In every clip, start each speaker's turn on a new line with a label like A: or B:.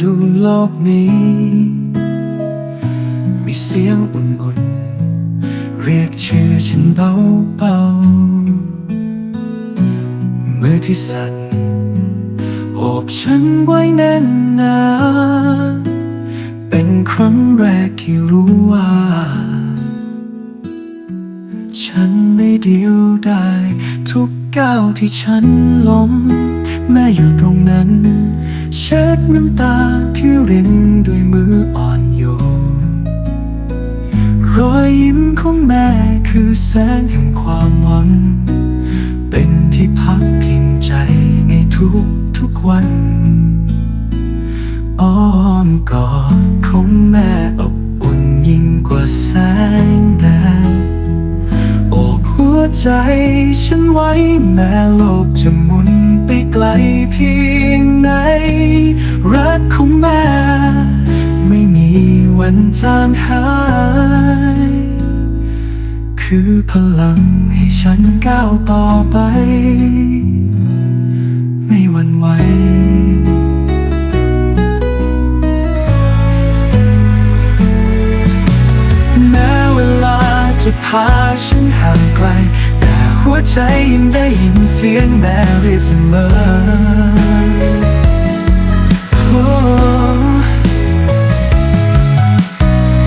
A: ดูโลกนี้ มีเสียงอุ่นๆ เรียกชื่อฉันเบาๆมือที่สั่นโอบฉันไว้แน่นหนาเป็นครั้งแรกที่รู้ว่า ฉันไม่เดียวได้ทุกก้าวที่ฉันล้ม แม่อยู่ตรงนั้น เช็ดน้ำตาที่รินด้วยมืออ่อนโยนรอยยิ้มของแม่คือแสงแห่งความหวัง เป็นที่พักพิงใจในทุกทุกๆวันอ้อมกอดของแม่อบอุ่นยิ่งกว่าแสงแดดโอบหัวใจฉันไว้แม้โลกจะหมุน ไกลเพียงไหน รักของแม่ ไม่มีวันจางหาย คือพลังให้ฉันก้าวต่อไป ไม่หวั่นไหวแม้เวลาจะพาฉันห่างไกล วใจยังได้ยินเสียงแม่เรียกเสมอ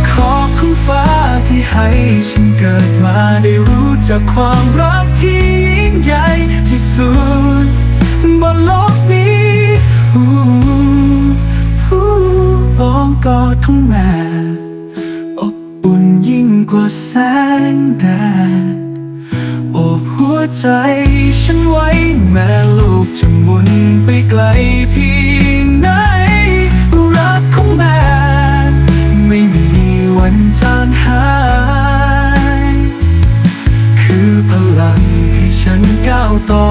A: ขอบคุณฟ้าที่ให้ฉันเกิดมาได้รู้จักความรักที่ยิ่งใหญ่ที่สุดบนโลกนี้อู้อู้อ้อมกอดของแม่อบอุ่นยิ่งกว่าแสงแดด ไกลเพียงไหน รักของแม่ ไม่มีวันจางหาย คือพลังให้ฉันก้าวต่อ